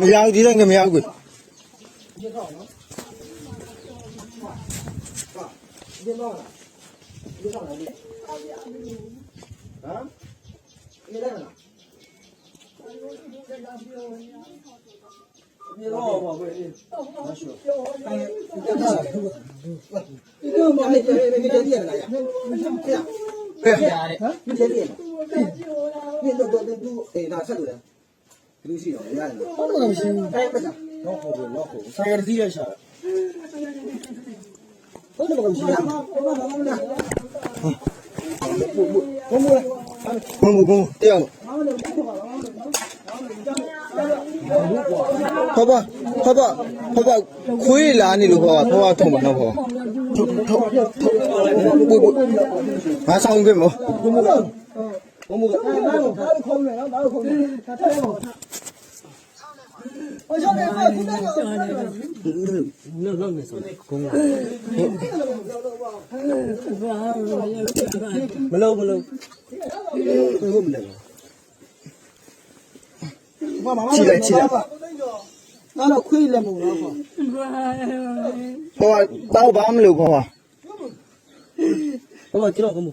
မရဘူးဒီတိုင်းကမရဘူးကွဟုတ်ကဲ့ မရှိဘူးဆိုင်ရစီးရရှာဟုတ်တယ်မမရှိဘူးဘုံဘုံဘုံဘုံတရား ဖဖဖဖဖဖခွေးလာနေလို့ဖဖဖဖထုံမနော်ဖဖထုံထုံဘုဘငါဆောင်ပြမောဘုံဘုံကဘာလို့ဘာလို့ခုံးလဲနော်ဘာလို့ခုံးလဲထားထားပါဟိုရှောင်းနေပါခုနကမလုံးမလုံးဟုတ်မလဲဘာမှမချိလိုက်ချိလို က်ငါတော့ခွေးလည်းမဟုတ်တော့ဖဖတော့ဘာမလို့ဖဖဘာမှကျွန်တော်ကမ